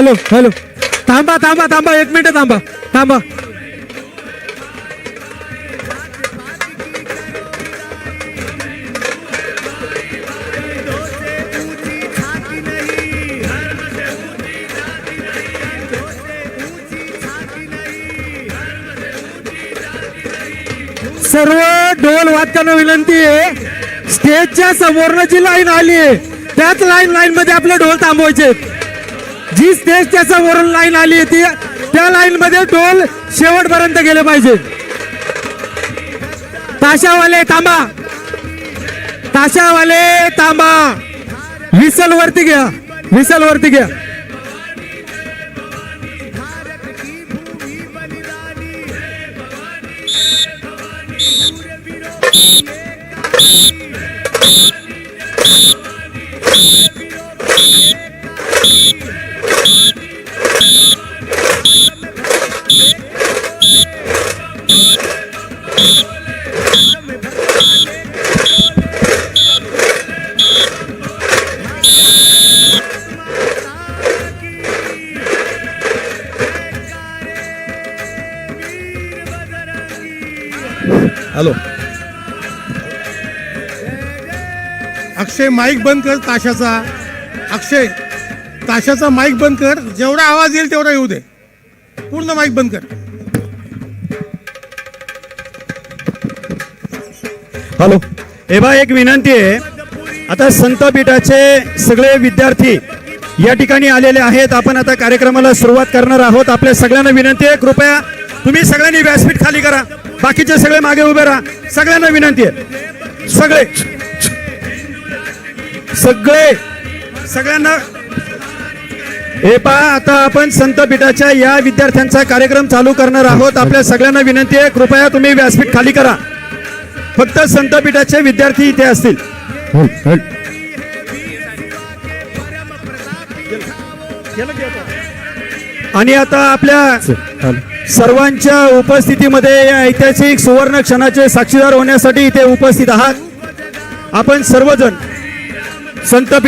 Hello hello. थांबा थांबा थांबा एक मिनिट थांबा. थांबा. सर्व ढोल वादकांना विनंती आहे स्टेजच्या समोरनं जी लाईन आली आहे त्याच लाईन लाईन मध्ये आपले ढोल थांबवायचे जी स्टेज त्याच्या वरून लाईन आली होती ती त्या लाईन मध्ये ढोल शेवटपर्यंत गेले पाहिजे ताशावाले थांबा ताशावाले थांबा विसल वरती घ्या विसल वरती घ्या हॅलो. अक्षय माईक बंद कर ताशाचा. अक्षय ताशाचा माईक बंद कर. जेवढा आवाज येईल तेवढा येऊ दे. पूर्ण माईक बंद कर. हॅलो. हे बा एक विनंती आहे. आता संतपीठाचे सगळे विद्यार्थी या ठिकाणी आलेले आहेत. आपण आता कार्यक्रमाला सुरुवात करणार आहोत. आपल्या सगळ्यांना विनंती आहे. कृपया तुम्ही सगळ्यांनी व्यासपीठ खाली करा. बाकीचे सगळे मागे उभे राहा. सगळ्यांना विनंती आहे. सगळे. सगळे. सगळ्यांना हे पहा आता आपण संतपीठाच्या या विद्यार्थ्यांचा कार्यक्रम चालू करणार आहोत. आपल्या सगळ्यांना विनंती आहे कृपया तुम्ही व्यासपीठ खाली करा. फक्त संतपीठाचे विद्यार्थी इथे असतील. आणि आता आपल्या सर्वांच्या उपस्थितीमध्ये या ऐतिहासिक सुवर्ण क्षणाचे साक्षीदार होण्यासाठी इथे उपस्थित आहात. आपण सर्वजण संतपीठ